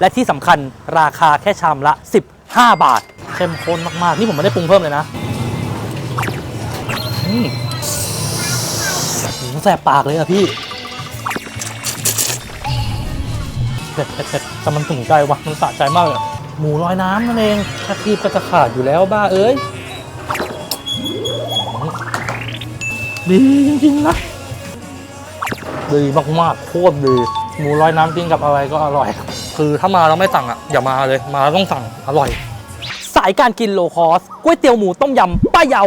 และที่สำคัญราคาแค่ชามละ 15 บาทเข้มข้นมาก ๆ นี่ผมไม่ได้ปรุงเพิ่มเลยนะอืมโหแสบปากเลยอะพี่เผ็ดเผ็ดเผ็ดแต่มันถึงใจว่ะมันสะใจมากเลยอะหมูลอยน้ำนั่นเองถ้าคีบก็จะขาดอยู่แล้วบ้าเอ้ยดีจริง ๆ นะ ดีมาก ๆ โคตรดี หมูลอยน้ำจิ้มกับอะไรก็อร่อย คือถ้ามาแล้วไม่สั่งอะอย่ามาเลยมาแล้วต้องสั่งอร่อย สายการกินโลคอสก๋วยเตี๋ยวหมูต้มยำป้าเยา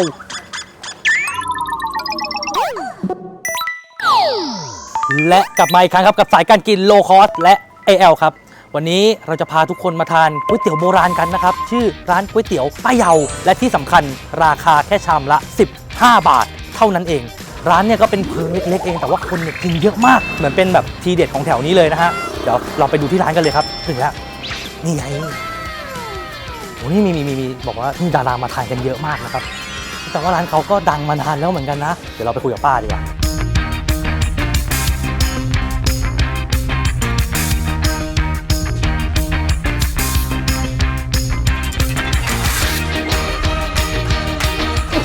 และกลับมาอีกครั้งครับกับสายการกินโลคอสและ AL ครับ วันนี้เราจะพาทุกคนมาทานก๋วยเตี๋ยวโบราณกันนะครับ ชื่อร้านก๋วยเตี๋ยวป้าเยา และที่สำคัญราคาแค่ชามละ 15 บาท เท่านั้นเอง ร้านเนี่ยก็เป็นเพิงเล็กๆเองแต่ว่าคนเนี่ยกินเยอะมากเหมือนเป็นแบบทีเด็ดของแถวนี้เลยนะฮะ ดี๋ยวเราไปดูที่ร้านกันเลยครับ ถึงแล้ว นี่ไงโอ้นี่มีมีมีมีบอกว่านี่ดารามาทานกันเยอะมากนะครับ แต่ว่าร้านเขาก็ดังมานานแล้วเหมือนกันนะ เดี๋ยวเราไปคุยกับป้าดีกว่า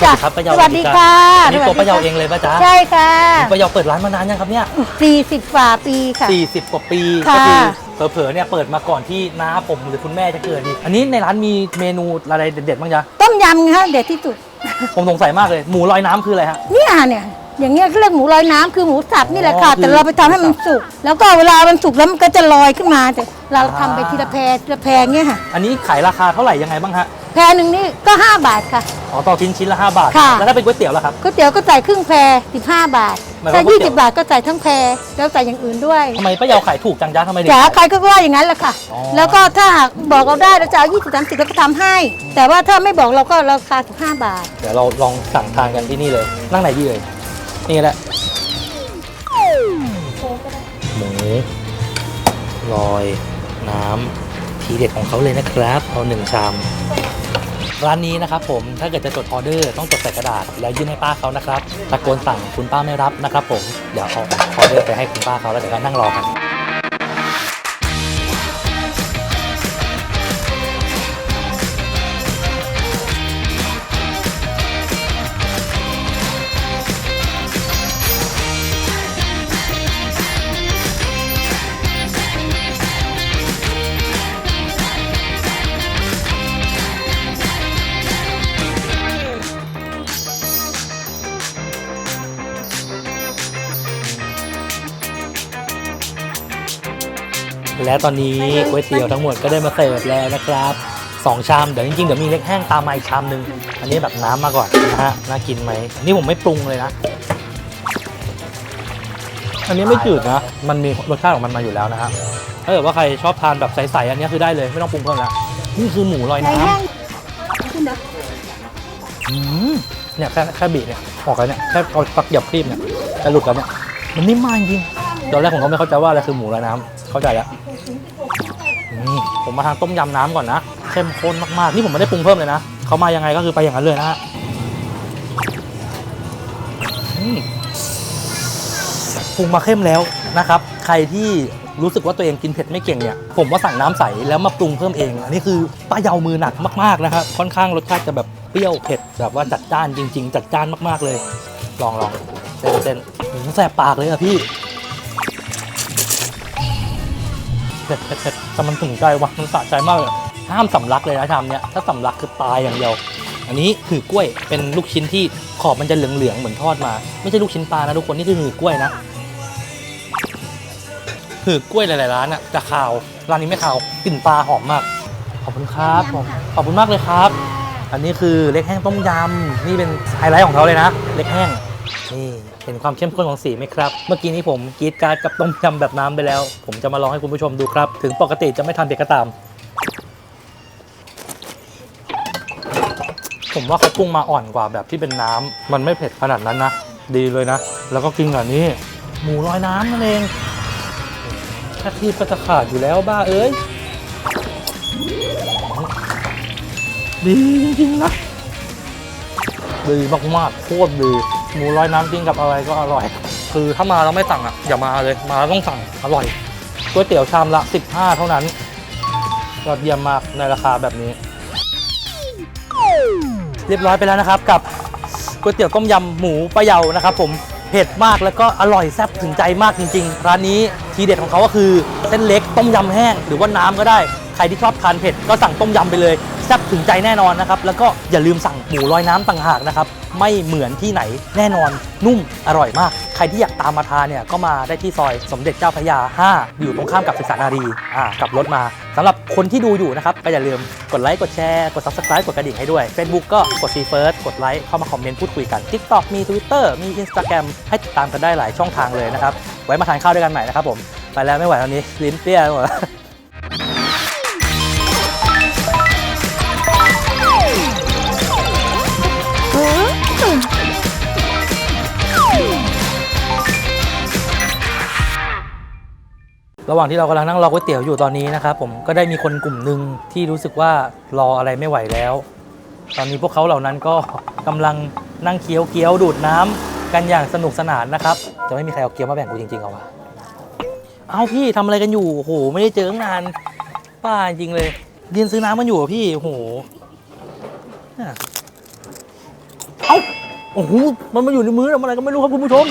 จ้ะครับป้าเยาสวัสดีค่ะอันนี่ตัวป้าเยาเองเลยป่ะจ๊ะใช่ค่ะป้าเยาเปิดร้านมานานยังครับเนี่ย40ฝ่าปีค่ะ40กว่าปีค่ะก็คือเผลอๆเนี่ยเปิดมาก่อนที่น้าผมหรือคุณแม่จะเกิดอีกอันนี้ในร้านมีเมนูอะไรเด็ดๆบ้างจ๊ะต้มยำค่ะเด็ดที่สุด ผมสงสัยมากเลยหมูลอยน้ำคืออะไรฮะเนี่ยเนี่ยอย่างเงี้ยเขาเรียกหมูลอยน้ำคือหมูสับนี่แหละค่ะอ๋อคือแต่เราไปทำให้มันสุก แล้วก็เวลามันสุกแล้วมันก็จะลอยขึ้นมาแต่เราทำไปทีละแพรทีละแพรเงี้ยค่ะ อันนี้ขายราคาเท่าไหร่ยังไงบ้างฮะ แพรหนึ่งนี่ก็ 5 บาทค่ะ อ๋อต่อชิ้นชิ้นละ 5 บาท ค่ะ แล้วถ้าเป็นก๋วยเตี๋ยวล่ะครับ ก๋วยเตี๋ยวก็ใส่ครึ่งแพร15 บาทหมายความถ้าว่าก๋วยเตี๋ยว20บาทก็ใส่ทั้งแพรแล้วใส่อย่างอื่นด้วยทำไมป้าเยาขายถูกจังจ๊ะทำไมถึงจ๋าใครก็ว่าอย่างนั้นแหละค่ะ อ๋อ แล้วก็ถ้าหากบอกเราได้เราจะเอา20 30เราก็ทำให้ แต่ว่าถ้าไม่บอกเราก็ราคา15บาท เดี๋ยวเราลองสั่งทานกันที่นี่เลย นั่งไหนดีเลย นี่แหละหมูลอย น้ำทีเด็ดของเขาเลยนะครับ เอาหนึ่งชาม ร้านนี้นะครับผมถ้าเกิดจะจดออเดอร์ต้องจดใส่กระดาษ แล้วยื่นให้ป้าเขานะครับตะโกนสั่งคุณป้าไม่รับนะครับผมเดี๋ยวเอาออเดอร์ไปให้คุณป้าเขาแล้วเดี๋ยวก็นั่งรอกัน และตอนนี้ก๋วยเตี๋ยวทั้งหมดก็ได้มาเสิร์ฟแล้วนะครับสองชามเดี๋ยวจริงๆเดี๋ยวมีเล็กแห้งตามมาอีกชามหนึ่งอันนี้แบบน้ำมาก่อนนะฮะน่ากินไหมอันนี่ผมไม่ปรุงเลยนะ อันนี้ไม่จืดนะ มันมีรสชาติของมันมาอยู่แล้วนะฮะถ้าเกิดว่าใครชอบทานแบบใสๆอันนี้คือได้เลยไม่ต้องปรุงเพิ่มแล้วนี่คือหมูลอยน้ำคุณนะอืมเนี่ยแค่แค่บีบเนี่ยออกแล้วเนี่ยแค่เอาตักหยับครีมเนี่ยจะหลุดแล้วเนี่ยมันนิ่มมากจริง ตอนแรกผมก็ไม่เข้าใจว่าอะไรคือหมูลอยน้ำเข้าใจแล้วผมมาทางต้มยำน้ำก่อนนะเข้มข้นมากๆนี่ผมไม่ได้ปรุงเพิ่มเลยนะเขามายังไงก็คือไปอย่างนั้นเลยนะฮะปรุงมาเข้มแล้วนะครับ ใครที่รู้สึกว่าตัวเองกินเผ็ดไม่เก่งเนี่ย ผมว่าสั่งน้ำใสแล้วมาปรุงเพิ่มเอง อันนี้คือป้าเยามือหนักมากๆนะครับ ค่อนข้างรสชาติจะแบบเปรี้ยวเผ็ดแบบว่าจัดจ้านจริง ๆ จัดจ้านมากๆเลย ลองลองเส้นเส้นแสบปากเลยอะพี่ เผ็ดเผ็ดเผ็ดแต่มันถึงใจว่ะมันสะใจมากเลยห้ามสำลักเลยนะชามเนี้ยถ้าสำลักคือตายอย่างเดียว อันนี้คือกล้วยเป็นลูกชิ้นที่ขอบมันจะเหลืองๆเหมือนทอดมา ไม่ใช่ลูกชิ้นปลานะทุกคนนี่คือหือกล้วยนะหือกล้วยหลายๆร้านอะจะขาวร้านนี้ไม่ขาวกลิ่นปลาหอมมาก ขอบคุณครับผมขอบคุณมากเลยครับ อันนี้คือเล็กแห้งต้มยำนี่เป็นไฮไลท์ของเขาเลยนะ เล็กแห้งนี่ เห็นความเข้มข้นของสีไหมครับ เมื่อกี้นี้ผมกรีดกรารกับต้มยำแบบน้ำไปแล้ว ผมจะมาลองให้คุณผู้ชมดูครับ ถึงปกติจะไม่ทำเด็กก็ตาม ผมว่าเขาปรุงมาอ่อนกว่าแบบที่เป็นน้ำมันไม่เผ็ดขนาดนั้นนะ ดีเลยนะ แล้วก็กินกับนี้ หมูลอยน้ำนั่นเองแค่ทีบก็จะขาดอยู่แล้วบ้าเอ้ยดีจริงๆนะดีมากๆโคตรดี หมูลอยน้ำจิ้มกับอะไรก็อร่อย คือถ้ามาแล้วไม่สั่งอะอย่ามาเลยมาแล้วต้องสั่งอร่อยก๋วยเตี๋ยวชามละ 15 เท่านั้นยอดเยี่ยมมากในราคาแบบนี้ เรียบร้อยไปแล้วนะครับ กับก๋วยเตี๋ยวต้มยำหมูป้าเยานะครับ ผมเผ็ดมากแล้วก็อร่อยแซ่บถึงใจมากจริง ๆ ร้านนี้ทีเด็ดของเขาก็คือเส้นเล็กต้มยำแห้งหรือว่าน้ำก็ได้ ใครที่ชอบทานเผ็ดก็สั่งต้มยำไปเลยแซ่บถึงใจแน่นอนนะครับ แล้วก็อย่าลืมสั่งหมูลอยน้ำต่างหากนะครับ ไม่เหมือนที่ไหนแน่นอนนุ่มอร่อยมาก ใครที่อยากตามมาทานเนี่ยก็มาได้ที่ซอยสมเด็จเจ้าพระยา 5 อยู่ตรงข้ามกับศึกษานารีอ่ากลับรถมาสำหรับคนที่ดูอยู่นะครับก็อย่าลืมกดไลค์กดแชร์กด subscribe กดกระดิ่งให้ด้วย Facebook ก็กด see first กดไลค์เข้ามาคอมเมนต์พูดคุยกัน TikTok มี Twitter มี Instagram ให้ติดตามกันได้หลายช่องทางเลยนะครับไว้มาทานข้าวด้วยกันใหม่นะครับผมไปแล้วไม่ไหวตอนนี้ลิ้นเปรี้ยหมด ระหว่างที่เรากำลังนั่งรอก๋วยเตี๋ยวอยู่ตอนนี้นะครับผมก็ได้มีคนกลุ่มหนึ่งที่รู้สึกว่ารออะไรไม่ไหวแล้ว ตอนนี้พวกเขาเหล่านั้นก็กำลังนั่งเคี้ยวเกี๊ยวดูดน้ำกันอย่างสนุกสนานนะครับ จะไม่มีใครเอาเกี๊ยวมาแบ่งกูจริงๆเอาวะเอาพี่ทำอะไรกันอยู่โอ้โหไม่ได้เจอตั้งนานป้าจริงเลยเรียนซื้อน้ำมันอยู่พี่โอ้โหเนี่ยเอ้าโอ้โหมันมาอยู่ในมือทำอะไรก็ไม่รู้ครับคุณผู้ชม